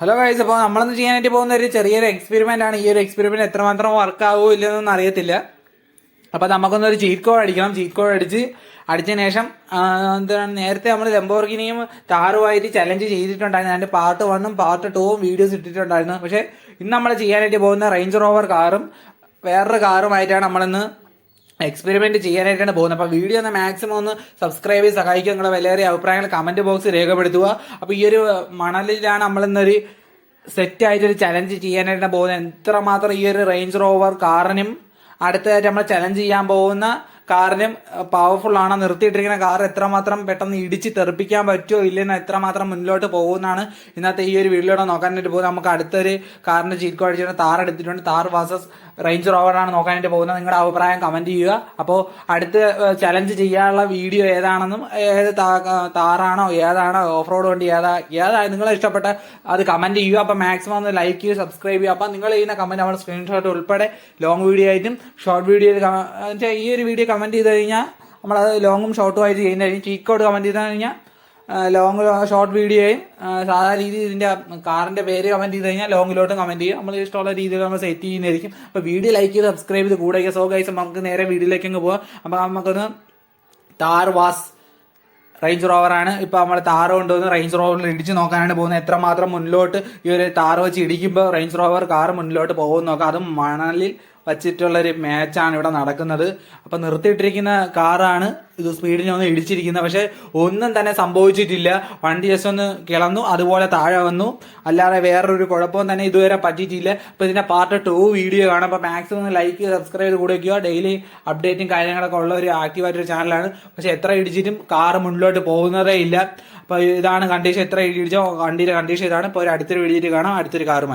Hello guys അപ്പോൾ നമ്മളൊന്ന് ചെയ്യാനായിട്ട് പോകുന്ന ഒരു ചെറിയൊരു എക്സ്പെരിമെന്റ് ആണ്. ഈ ഒരു എക്സ്പെരിമെന്റ് എത്രമാത്രം വർക്ക് ആവുമോ ഇല്ലെന്നൊന്നും അറിയത്തില്ല. അപ്പോൾ നമുക്കൊന്നൊരു ചീറ്റ് കോഡ് അടിക്കണം. ചീറ്റ് കോഡ് അടിച്ച് അടിച്ചതിന് ശേഷം എന്താണ് നേരത്തെ നമ്മൾ ലംബോർഗിനിയും താറുമായിട്ട് ചലഞ്ച് ചെയ്തിട്ടുണ്ടായിരുന്നു. അതിന്റെ പാർട്ട് വണ്ണും പാർട്ട് ടൂവും വീഡിയോസ് ഇട്ടിട്ടുണ്ടായിരുന്നു. പക്ഷേ ഇന്ന് നമ്മൾ ചെയ്യാനായിട്ട് പോകുന്ന റേഞ്ച് റോവർ കാറും വേറൊരു കാറുമായിട്ടാണ് നമ്മളിന്ന് എക്സ്പെരിമെന്റ് ചെയ്യാനായിട്ടാണ് പോകുന്നത്. അപ്പോൾ വീഡിയോ ഒന്ന് മാക്സിമം ഒന്ന് സബ്സ്ക്രൈബ് ചെയ്ത് സഹായിക്കുക. നിങ്ങളുടെ വിലയേറിയ അഭിപ്രായങ്ങൾ കമന്റ് ബോക്സ് രേഖപ്പെടുത്തുക. അപ്പോൾ ഈ ഒരു മണലിലാണ് നമ്മളിന്നൊരു സെറ്റ് ആയിട്ടൊരു ചലഞ്ച് ചെയ്യാനായിട്ടാണ് പോകുന്നത്. എത്രമാത്രം ഈ ഒരു റേഞ്ച് റോവർ കാറിനും അടുത്തതായിട്ട് നമ്മൾ ചലഞ്ച് ചെയ്യാൻ പോകുന്ന കാറിനും പവർഫുൾ ആണ്. നിർത്തിയിട്ടിരിക്കുന്ന കാർ എത്രമാത്രം പെട്ടെന്ന് ഇടിച്ച് തെറിപ്പിക്കാൻ പറ്റുമോ ഇല്ലെന്ന് എത്രമാത്രം മുന്നിലോട്ട് പോകുന്നതാണ് ഇന്നത്തെ ഈ ഒരു വീഡിയോയിലൂടെ നോക്കാനായിട്ട് പോകുന്നത്. നമുക്ക് അടുത്തൊരു കാറിന്റെ ചീറ്റ് കോഡ് അടിച്ചിട്ട് താർ എടുത്തിട്ടുണ്ട്. താർ വാസസ് റേഞ്ച് റോവറാണ് നോക്കാനായിട്ട് പോകുന്നത്. നിങ്ങളുടെ അഭിപ്രായം കമന്റ് ചെയ്യുക. അപ്പോൾ അടുത്ത് ചലഞ്ച് ചെയ്യാനുള്ള വീഡിയോ ഏതാണെന്നും ഏത് താറാണോ ഏതാണോ ഓഫ് റോഡ് വണ്ടി ഏതാ ഏതാ നിങ്ങളെ ഇഷ്ടപ്പെട്ട അത് കമന്റ് ചെയ്യുക. അപ്പോൾ മാക്സിമം ഒന്ന് ലൈക്ക് ചെയ്യുക സബ്സ്ക്രൈബ് ചെയ്യുക. അപ്പോൾ നിങ്ങൾ ചെയ്യുന്ന കമന്റ് നമ്മൾ സ്ക്രീൻഷോട്ട് ഉൾപ്പെടെ ലോങ് വീഡിയോ ആയിട്ടും ഷോർട്ട് വീഡിയോ ഈ ഒരു വീഡിയോ കമന്റ് ചെയ്ത് കഴിഞ്ഞാൽ നമ്മളത് ലോങ്ങും ഷോർട്ടും ആയിട്ട് ചെയ്യുന്നതായിരിക്കും ചീറ്റ് കോഡ് കമന്റ് ചെയ്ത് കഴിഞ്ഞാൽ ലോങ് ഷോർട്ട് വീഡിയോയും സാധാരണ രീതിയിൽ ഇതിന്റെ കാറിന്റെ പേര് കമന്റ് ചെയ്ത് കഴിഞ്ഞാൽ ലോങ്ങിലോട്ടും കമന്റ് ചെയ്യും. നമ്മൾ ഇഷ്ടമുള്ള രീതിയിൽ നമ്മൾ സെറ്റ് ചെയ്യുന്നതായിരിക്കും. അപ്പോൾ വീഡിയോ ലൈക്ക് ചെയ്ത് സബ്സ്ക്രൈബ് ചെയ്ത് കൂടെ. സോ ഗൈസ് നമുക്ക് നേരെ വീഡിയോയിലേക്ക് അങ്ങ് പോകാം അപ്പോൾ നമുക്കൊന്ന് താർ വാസ് റേഞ്ച് റോവറാണ് ഇപ്പോൾ നമ്മൾ താറ് കൊണ്ടുവന്ന് റേഞ്ച് റോവറിൽ ഇടിച്ച് നോക്കാനാണ് പോകുന്നത്. എത്രമാത്രം മുന്നിലോട്ട് ഈ ഒരു താറ് വെച്ച് ഇടിക്കുമ്പോൾ റേഞ്ച് റോവർ കാർ മുന്നിലോട്ട് പോകുമെന്ന് നോക്കാം. അതും മണലിൽ വച്ചിട്ടുള്ള ഒരു മാച്ചാണ് ഇവിടെ നടക്കുന്നത്. അപ്പൊ നിർത്തിയിട്ടിരിക്കുന്ന കാറാണ് ഇത് സ്പീഡിനെ ഒന്ന് ഇടിച്ചിരിക്കുന്നത്. പക്ഷെ ഒന്നും തന്നെ സംഭവിച്ചിട്ടില്ല. വണ്ടി ജസ്റ്റ് ഒന്ന് കിളന്നു അതുപോലെ താഴെ വന്നു. അല്ലാതെ വേറൊരു കുഴപ്പവും തന്നെ ഇതുവരെ പറ്റിയിട്ടില്ല. അപ്പൊ ഇതിന്റെ പാർട്ട് ടു വീഡിയോ കാണാം. അപ്പൊ മാക്സിമം ലൈക്ക് സബ്സ്ക്രൈബ് ചെയ്ത് കൂടെ വയ്ക്കുക ഡെയിലി അപ്ഡേറ്റും കാര്യങ്ങളൊക്കെ ഉള്ള ഒരു ആക്റ്റീവായിട്ടൊരു ചാനലാണ് പക്ഷെ എത്ര ഇടിച്ചിട്ടും കാറ് മുന്നിലോട്ട് പോകുന്നതേ ഇല്ല. അപ്പൊ ഇതാണ് കണ്ടീഷൻ എത്ര ഇടിച്ചോ വണ്ടിയുടെ കണ്ടീഷൻ ഇതാണ്. ഇപ്പൊ ഒരു അടുത്തൊരു വീഡിയോ കാണാം. അടുത്തൊരു കാറുമായി.